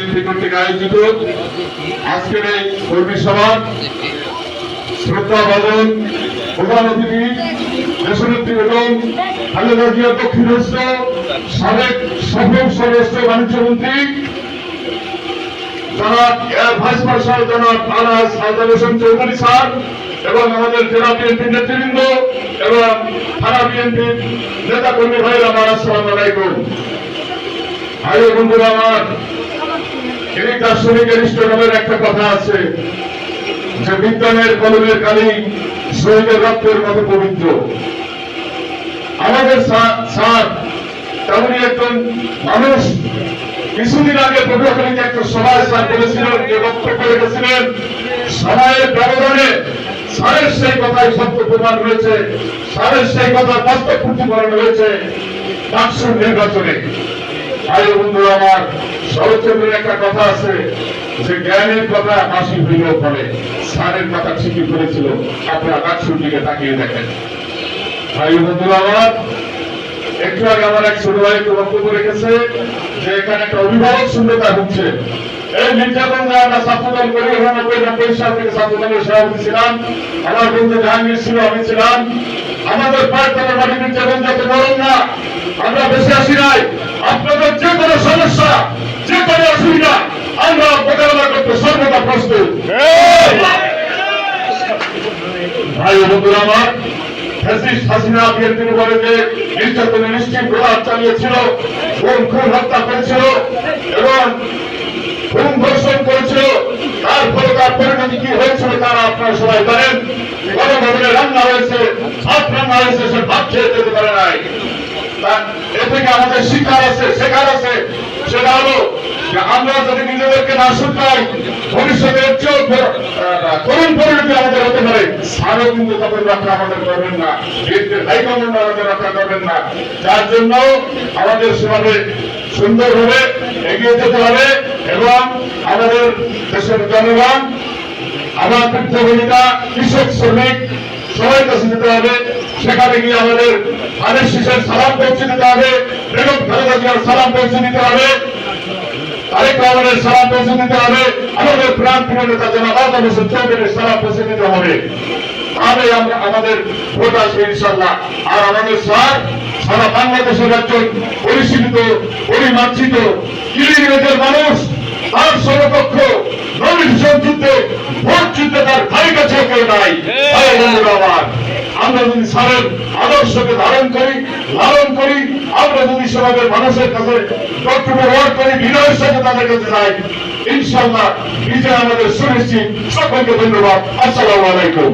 BNP কর্তৃক আয়োজিত আজকের এই কর্মী সভা শ্রদ্ধা ভজন প্রধান অতিথি, দেশনেত্রী এবং খালেদা জিয়া দক্ষিণস্থ সাবেক সফল স্বরাষ্ট্র বাণিজ্য মন্ত্রী জনাব ভাইস মার্শাল জনাব আনাস আজাদ হোসেন চৌধুরী স্যার এবং আমাদের জেলা বিএনপি নেতৃবৃন্দ এবং থানা বিএনপির নেতা কর্মী ভাইরা আমার আসসালাম আলাইকুম। ভাই বন্ধুরা, আমার এই দার্শনিক অ্যারিস্টটলের একটা কথা আছে। যে বিজ্ঞানের কলমের কালি শহীদের রক্তের মতো পবিত্র। আমাদের স্যার, তেমনই একজন মানুষ কিছুদিন আগে পটুয়াখালীতে একটা সভায় স্যার বলেছিলেন, যে বক্তব্য রেখেছিলেন সময়ের ব্যবধানে স্যারের সেই কথায় সত্য প্রমাণ হয়েছে, স্যারের সেই কথা বাস্তব প্রতিফলন হয়েছে ডাকসুর নির্বাচনে। ভাই ও বন্ধুরা, আমার শরৎচন্দ্রের একটা কথা আছে যে জ্ঞানের কথা হাসি হইলেও ফলে স্যারের কথা ঠিকই করেছিল আপনারা ডাকসুর দিকে তাকিয়ে দেখেন। ভাই ও বন্ধুরা, আমার একটু আগে আমার এক ছোট ভাই একটু বক্তব্য রেখেছে যে এখানে একটা অভিভাবক শূন্যতা হচ্ছে এই নির্যাতন যে আমরা ছাত্রদল করি উনানব্বই নব্বই সাল থেকে ছাত্রদলের সভাপতি ছিলাম। আমার বন্ধু জাহাঙ্গীর ছিল, আমি ছিলাম। আমাদের পায়ের তলার মাটি নির্যাতন যাতে নরম না, আমরা বেশি আসি নাই। ভাই বন্ধুরা আমার, ফ্যাসিস্ট হাসিনা বিএনপির উপরে যে নির্যাতনে নিশ্চিত প্রভাব চালিয়েছিল, খুন খুন, হত্যা করেছিল এবং খুন ধর্ষণ করেছিল, তার ফলে তার পরিণতি কি হয়েছিল তারা আপনারা সবাই জানেন। গণভবনে রান্না হয়েছে, ভাত রান্না হয়েছে, সে ভাত খেয়ে যেতে পারে নাই। এ থেকে আমাদের শিক্ষার আছে, শেখার আছে, সেটা হলো যে আমরা যদি নিজেদেরকে না শুনতাই ভবিষ্যতে স্যারও কিন্তু তখন রক্ষা আমাদের করবেন না। বিএনপির হাইকমান্ড আমাদের রক্ষা করবেন না। যার জন্য আমাদের সেভাবে সুন্দরভাবে এগিয়ে যেতে হবে এবং আমাদের দেশের জনগণ, আমার বৃদ্ধবনিতা কৃষক, শ্রমিক, সবাই কাছে যেতে হবে। সেখানে গিয়ে আমাদের ধানের শীষের সালাম পৌঁছে দিতে হবে। বেগম খালেদা জিয়ার সালাম পৌঁছে দিতে হবে। তারেক রহমানের সালাম পৌঁছে দিতে হবে। আমাদের প্রাণ প্রিয় নেতা আহমদ চৌধুরীর সালাম পৌঁছে দিতে হবে। তাহলে আমাদের ভোট আসবে ইনশাল্লাহ আর আমাদের স্যার, সারা বাংলাদেশের একজন পরিশীলিত, পরিমার্জিত কিলিগেজের মানুষ, তার সমকক্ষ নবীন যুদ্ধে, ভোট যুদ্ধে তার ধারে কাছে কেউ নাই। আমার আমরা যদি স্যারের আদর্শকে ধারণ করি, লালন করি, আমরা যদি সমাজের মানুষের কাছে কর্তব্য ব্যবহার করি, বিনয়ের সাথে তাদের কাছে যাই ইনশাল্লাহ বিজয় আমাদের সুনিশ্চিত। সকলকে ধন্যবাদ। আসসালামু আলাইকুম।